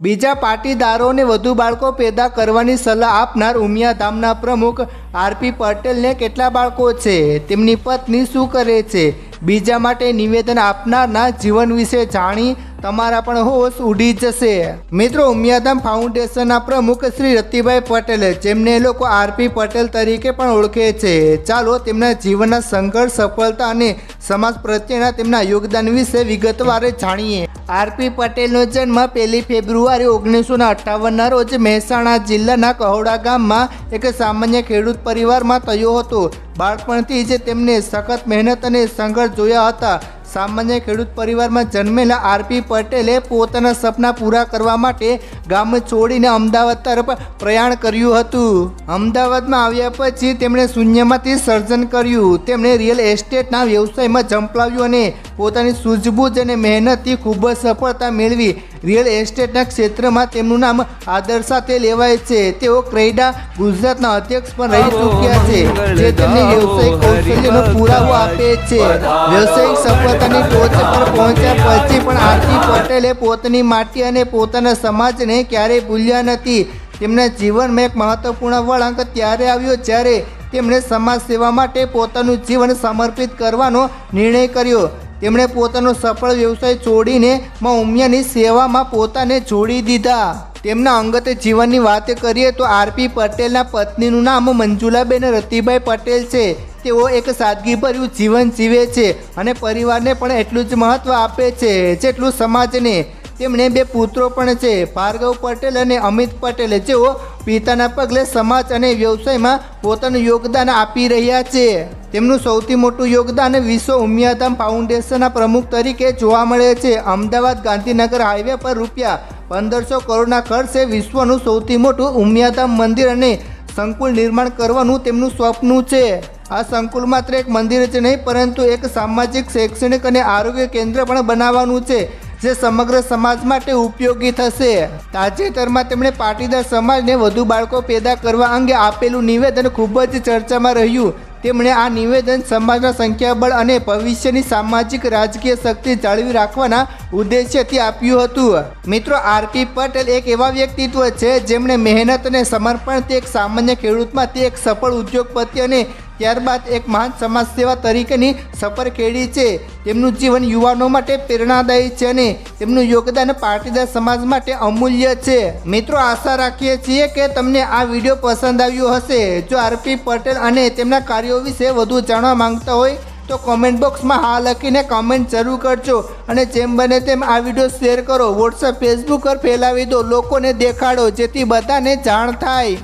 બીજા પાટીદારોને વધુ બાળકો પેદા કરવાની સલાહ આપનાર ઉમિયાધામના પ્રમુખ આરપી પટેલને કેટલા બાળકો છે? તેમની પત્ની શું કરે છે? બીજા માટે નિવેદન આપનારના જીવન વિશે જાણી તમારા પણ હોશ ઉડી જશે. મિત્રો ઉમિયાધામ ફાઉન્ડેશનના પ્રમુખ શ્રી રતિભાઈ પટેલ, જેમને લોકો આરપી પટેલ તરીકે પણ ઓળખે છે. ચાલો તેમના જીવનના સંઘર્ષ, સફળતા અને સમાજ પ્રત્યેના તેમના યોગદાન વિશે વિગતવારે જાણીએ. આરપી પટેલનો જન્મ પહેલી ફેબ્રુઆરી ઓગણીસો ને રોજ મહેસાણા જિલ્લાના કહોડા ગામમાં એક સામાન્ય ખેડૂત પરિવારમાં થયો હતો. બાળપણથી જ તેમને સખત મહેનત અને સંઘર્ષ જોયા હતા. સામાન્ય ખેડૂત પરિવારમાં જન્મેલા આરપી પટેલે પોતાના સપના પૂરા કરવા માટે ગામ છોડીને અમદાવાદ તરફ પ્રયાણ કર્યું હતું. અમદાવાદમાં આવ્યા પછી તેમણે શૂન્યમાંથી સર્જન કર્યું. તેમણે રિયલ એસ્ટેટના વ્યવસાયમાં ઝંપલાવ્યું અને પોતાની સૂઝબૂઝ અને મહેનતથી ખૂબ જ સફળતા મેળવી. રિયલ એસ્ટેટના ક્ષેત્રમાં તેમનું નામ આદર સાથે લેવાય છે. તેઓ ક્રેડા ગુજરાતના અધ્યક્ષ પણ રહી ચૂક્યા છે જે તેમને વ્યવસાયિક કૌશલ્યનો પુરાવો આપે છે. વ્યવસાયિક સફળતાની ટોચ પર પહોંચ્યા પછી પણ આરતી પટેલે પોતાની માટી અને પોતાના સમાજને ક્યારેય ભૂલ્યા નથી. તેમના જીવનમાં એક મહત્વપૂર્ણ વળાંક ત્યારે આવ્યો જ્યારે તેમણે સમાજ સેવા માટે પોતાનું જીવન સમર્પિત કરવાનો નિર્ણય કર્યો. તેમણે પોતાનો સફળ વ્યવસાય છોડીને માં ઉમિયાની સેવામાં પોતાને જોડી દીધા. તેમના અંગત જીવનની વાત કરીએ તો આરપી પટેલના પત્નીનું નામ મંજુલાબેન રતિભાઈ પટેલ છે. તેઓ એક સાદગીભર્યું જીવન જીવે છે અને પરિવારને પણ એટલું જ મહત્ત્વ આપે છે જેટલું સમાજને. તેમણે બે પુત્રો પણ છે, ભાર્ગવ પટેલ અને અમિત પટેલ, જેઓ પિતાના પગલે સમાજ અને વ્યવસાયમાં પોતાનું યોગદાન આપી રહ્યા છે. તેમનું સૌથી મોટું યોગદાન વિશ્વ ઉમિયાધામ ફાઉન્ડેશનના પ્રમુખ તરીકે જોવા મળે છે. અમદાવાદ ગાંધીનગર હાઈવે પર રૂપિયા પંદરસો કરોડના ખર્ચે વિશ્વનું સૌથી મોટું ઉમિયાધામ મંદિર અને સંકુલ નિર્માણ કરવાનું તેમનું સ્વપ્ન છે. આ સંકુલ માત્ર એક મંદિર જ નહીં, પરંતુ એક સામાજિક, શૈક્ષણિક અને આરોગ્ય કેન્દ્ર પણ બનાવવાનું છે. જે સમગ્ર સમાજ માટે ઉપયોગી થશે. તાજેતરમાં તેમણે પાટીદાર સમાજને વધુ બાળકો પેદા કરવા અંગે આપેલું નિવેદન ખૂબ જ ચર્ચામાં રહ્યું. તેમણે આ નિવેદન સમાજના સંખ્યાબળ અને ભવિષ્યની સામાજિક રાજકીય શક્તિ જાળવી રાખવાના ઉદ્દેશ્યથી આપ્યું હતું. મિત્રો આરપી પટેલ એક એવા વ્યક્તિત્વ છે જેમણે મહેનત અને સમર્પણથી એક સામાન્ય ખેડૂતમાંથી એક સફળ ઉદ્યોગપતિ અને ત્યારબાદ એક મહાન સમાજ સેવા તરીકેની સફર ખેડી છે. તેમનું જીવન યુવાનો માટે પ્રેરણાદાયી છે અને તેમનું યોગદાન પાટીદાર સમાજ માટે અમૂલ્ય છે. મિત્રો, આશા રાખીએ છીએ કે તમને આ વીડિયો પસંદ આવ્યો હશે. જો આરપી પટેલ અને તેમના કાર્યો વિશે વધુ જાણવા માંગતા હોય, તો કોમેન્ટ બોક્સમાં હા લખીને કોમેન્ટ જરૂર કરજો. અને જેમ બને તેમ આ વીડિયો શેર કરો. વોટ્સઅપ ફેસબુક પર ફેલાવી દો. લોકોને દેખાડો, જેથી બધાને જાણ થાય.